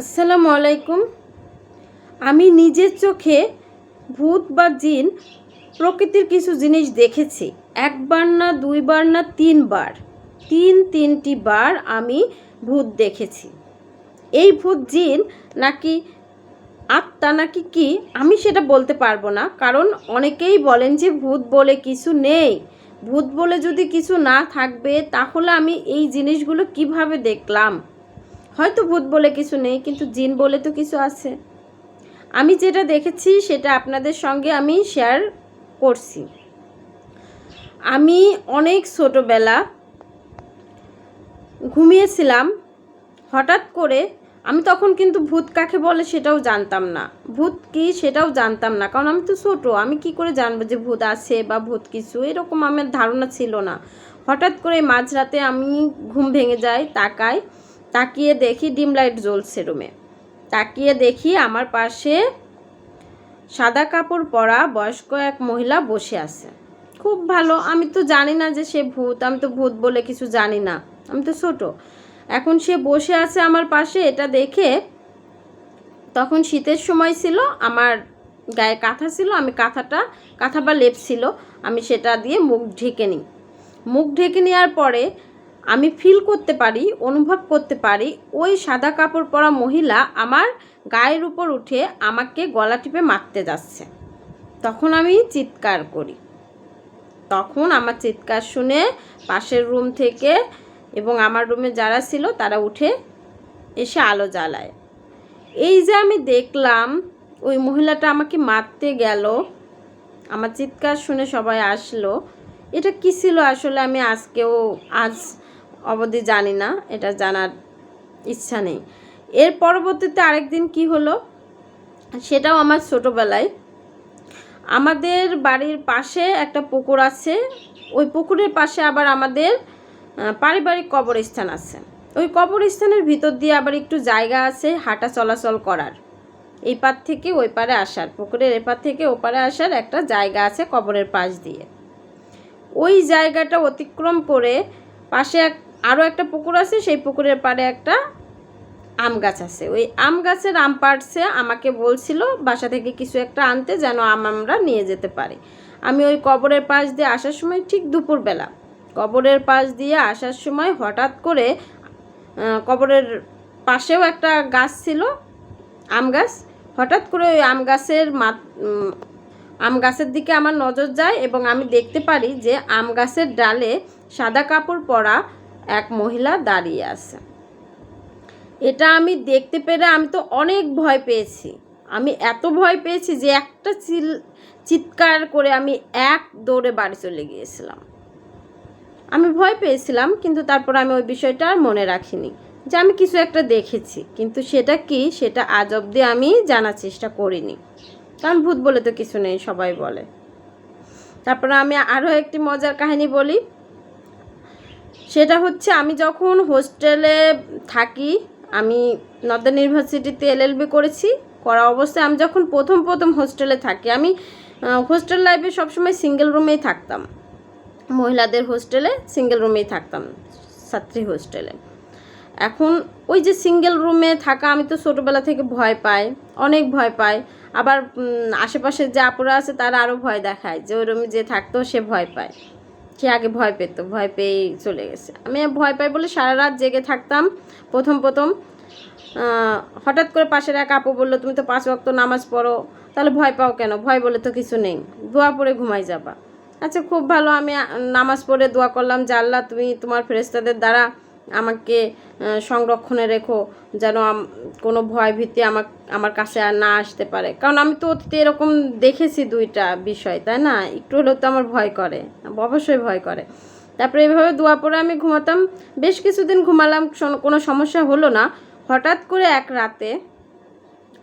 আসসালামু আলাইকুম। আমি নিজের চোখে ভূত বা জিন, প্রকৃতির কিছু জিনিস দেখেছি। একবার না, দুইবার না, তিনবার। তিন, তিনটি বার আমি ভূত দেখেছি। এই ভূত জিন নাকি আত্মা নাকি কি, আমি সেটা বলতে পারব না। কারণ অনেকেই বলেন যে ভূত বলে কিছু নেই। ভূত বলে যদি কিছু না থাকবে, তাহলে আমি এই জিনিসগুলো কীভাবে দেখলাম? হয়তো ভূত বলে কিছু নেই, কিন্তু জিন বলে তো কিছু আছে। আমি যেটা দেখেছি, সেটা আপনাদের সঙ্গে আমি শেয়ার করছি। আমি অনেক ছোটোবেলা ঘুমিয়েছিলাম, হঠাৎ করে আমি তখন কিন্তু ভূত কাকে বলে সেটাও জানতাম না। ভূত কি সেটাও জানতাম না, কারণ আমি তো ছোটো, আমি কি করে জানব যে ভূত আছে বা ভূত কিছু? এরকম আমার ধারণা ছিল না। হঠাৎ করে মাঝরাতে আমি ঘুম ভেঙে যাই তাকাই তাকিয়ে দেখি ডিম লাইট জ্বলছে রুমে। তাকিয়ে দেখি আমার পাশে সাদা কাপড় পরা বয়স্ক এক মহিলা বসে আছে। খুব ভালো, আমি তো জানি না যে সে ভূত, আমি তো ভূত বলে কিছু জানি না, আমি তো ছোট। এখন সে বসে আছে আমার পাশে, এটা দেখে তখন শীতের সময় ছিল, আমার গায়ে কাঁথা ছিল, আমি কাঁথাটা, কাঁথা বা লেপ ছিল, আমি সেটা দিয়ে মুখ ঢেকে নিই। মুখ ঢেকে নেওয়ার পরে আমি ফিল করতে পারি, অনুভব করতে পারি, ওই সাদা কাপড় পরা মহিলা আমার গায়ের উপর উঠে আমাকে গলা টিপে মারতে যাচ্ছে। তখন আমি চিৎকার করি। তখন আমার চিৎকার শুনে পাশের রুম থেকে এবং আমার রুমে যারা ছিল তারা উঠে এসে আলো জ্বালায়। এই যে আমি দেখলাম, ওই মহিলাটা আমাকে মারতে গেল, আমার চিৎকার শুনে সবাই আসলো। এটা কী ছিল আসলে? আমি আজকেও, আজ অবধি জানি না, এটা জানার ইচ্ছা নেই। এর পরবর্তীতে আরেকদিন কি হলো, সেটাও আমার ছোটোবেলায়। আমাদের বাড়ির পাশে একটা পুকুর আছে, ওই পুকুরের পাশে আবার আমাদের পারিবারিক কবরস্থান আছে। ওই কবরস্থানের ভিতর দিয়ে আবার একটু জায়গা আছে হাঁটা চলাচল করার। এই পার থেকে ওই পারে আসার, পুকুরের এপার থেকে ওপারে আসার একটা জায়গা আছে কবরের পাশ দিয়ে। ওই জায়গাটা অতিক্রম করে পাশে এক আরও একটা পুকুর আছে, সেই পুকুরের পাড়ে একটা আম গাছ আছে। ওই আম গাছের আম পাড়ছে, আমাকে বলছিল বাসা থেকে কিছু একটা আনতে যেন আম আমরা নিয়ে যেতে পারি। আমি ওই কবরের পাশ দিয়ে আসার সময় ঠিক দুপুরবেলা, কবরের পাশ দিয়ে আসার সময় হঠাৎ করে কবরের পাশেও একটা গাছ ছিল, আম গাছ। হঠাৎ করে ওই আম গাছের আম গাছের দিকে আমার নজর যায় এবং আমি দেখতে পারি যে আম গাছের ডালে সাদা কাপড় পরা এক মহিলা দাঁড়িয়ে আছে। এটা আমি দেখতে পেরে আমি তো অনেক ভয় পেয়েছি। আমি এত ভয় পেয়েছি যে একটা চিল, চিৎকার করে আমি এক দৌড়ে বাড়ি চলে গিয়েছিলাম। আমি ভয় পেয়েছিলাম, কিন্তু তারপর আমি ওই বিষয়টা আর মনে রাখিনি যে আমি কিছু একটা দেখেছি। কিন্তু সেটা কি, সেটা আজ অবধি আমি জানার চেষ্টা করিনি। কারণ ভূত বলে তো কিছু নেই, সবাই বলে। তারপরে আমি আরও একটি মজার কাহিনী বলি। সেটা হচ্ছে আমি যখন হোস্টেলে থাকি আমি নর্দার্ন ইউনিভার্সিটিতে এলএলবি করেছি। করা অবস্থায় আমি যখন প্রথম প্রথম হোস্টেলে থাকি আমি হোস্টেল লাইফে সবসময় সিঙ্গেল রুমেই থাকতাম। মহিলাদের হোস্টেলে সিঙ্গেল রুমেই থাকতাম ছাত্রী হোস্টেলে এখন ওই যে সিঙ্গেল রুমে থাকা আমি তো ছোটোবেলা থেকে ভয় পাই অনেক ভয় পাই। আবার উম, আশেপাশে যে আপুরা আছে তারা আরও ভয় দেখায় যে ওই রুমে যে থাকতো সে ভয় পায়। সে আগে ভয় পেত, ভয় পেয়েই চলে গেছে। আমি ভয় পাই বলে সারা রাত জেগে থাকতাম, প্রথম প্রথম। হঠাৎ করে পাশের এক আপু বলল, তুমি তো পাঁচ ওয়াক্ত নামাজ পড়ো, তাহলে ভয় পাও কেন? ভয় বলে তো কিছু নেই। দোয়া পড়ে ঘুমাই যাবা। আচ্ছা খুব ভালো, আমি নামাজ পড়ে দোয়া করলাম যে তুমি তোমার ফেরেস্তাদের দ্বারা আমাকে সংরক্ষণে রেখো যেন কোনো ভয় ভীতি আমার আমার কাছে আর না আসতে পারে। কারণ আমি তো অতীতে এরকম দেখেছি দুইটা বিষয়, তাই না? একটু হলেও তো আমার ভয় করে, অবশ্যই ভয় করে। তারপরে এইভাবে দোয়া পরে আমি ঘুমাতাম। বেশ কিছুদিন ঘুমালাম কোনো সমস্যা হলো না। হঠাৎ করে এক রাতে,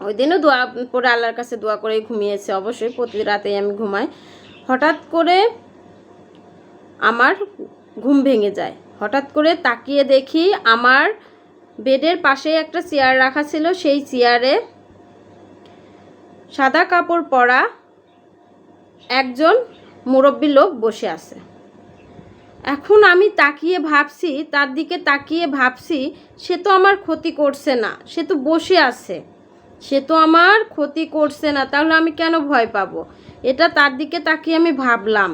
ওই দিনও দোয়া পরে আল্লাহর কাছে দোয়া করেই ঘুমিয়েছে, অবশ্যই প্রতি রাতেই আমি ঘুমাই। হঠাৎ করে আমার ঘুম ভেঙে যায়। হঠাৎ করে তাকিয়ে দেখি আমার বেডের পাশে একটা চেয়ার রাখা ছিল। সেই চেয়ারে সাদা কাপড় পরা একজন মুরব্বী লোক বসে আছে। এখন আমি তাকিয়ে ভাবছি, তার দিকে তাকিয়ে ভাবছি, সে তো আমার ক্ষতি করছে না, সে তো বসে আছে। সে তো আমার ক্ষতি করছে না, তাহলে আমি কেন ভয় পাবো? এটা তার দিকে তাকিয়ে আমি ভাবলাম।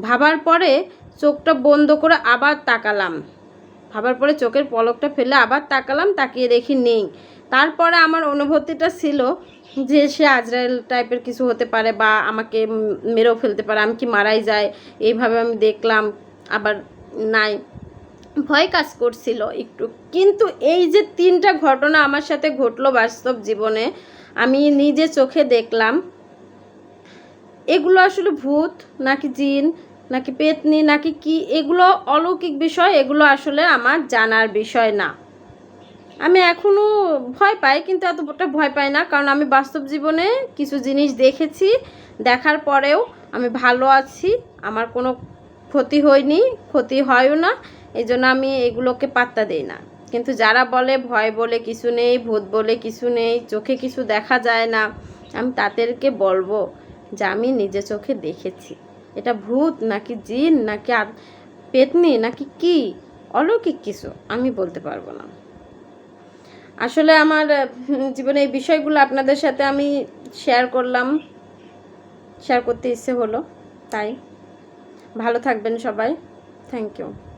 ভাবার পরে চোখটা বন্ধ করে আবার তাকালাম। ভাবার পরে চোখের পলকটা ফেলে আবার তাকালাম, তাকিয়ে দেখি নেই। তারপরে আমার অনুভূতিটা ছিল যে সে আজরায়েল টাইপের কিছু হতে পারে বা আমাকে মেরেও ফেলতে পারে। আমি কি মারাই যায় এইভাবে আমি দেখলাম, আবার নাই। ভয় কাজ করছিল একটু। কিন্তু এই যে তিনটা ঘটনা আমার সাথে ঘটলো বাস্তব জীবনে, আমি নিজে চোখে দেখলাম, এগুলো আসলে ভূত নাকি জিন? নাকি পেতনি, নাকি কি? এগুলো অলৌকিক বিষয়, এগুলো আসলে আমার জানার বিষয় না। আমি এখনও ভয় পাই, কিন্তু এতটা ভয় পাই না, কারণ আমি বাস্তব জীবনে কিছু জিনিস দেখেছি, দেখার পরেও আমি ভালো আছি, আমার কোনো ক্ষতি হয়নি, ক্ষতি হয়ও না এই জন্য আমি এগুলোকে পাত্তা দিই না। কিন্তু যারা বলে ভয় বলে কিছু নেই, ভূত বলে কিছু নেই, চোখে কিছু দেখা যায় না, আমি তাদেরকে বলব যে আমি নিজে চোখে দেখেছি। এটা ভূত নাকি জিন নাকি আর পেতনি নাকি কি? অলৌকিক কিছু আমি বলতে পারব না। আসলে আমার জীবনে এই বিষয়গুলো আপনাদের সাথে আমি শেয়ার করলাম। শেয়ার করতে ইচ্ছে হলো, তাই। ভালো থাকবেন সবাই। Thank you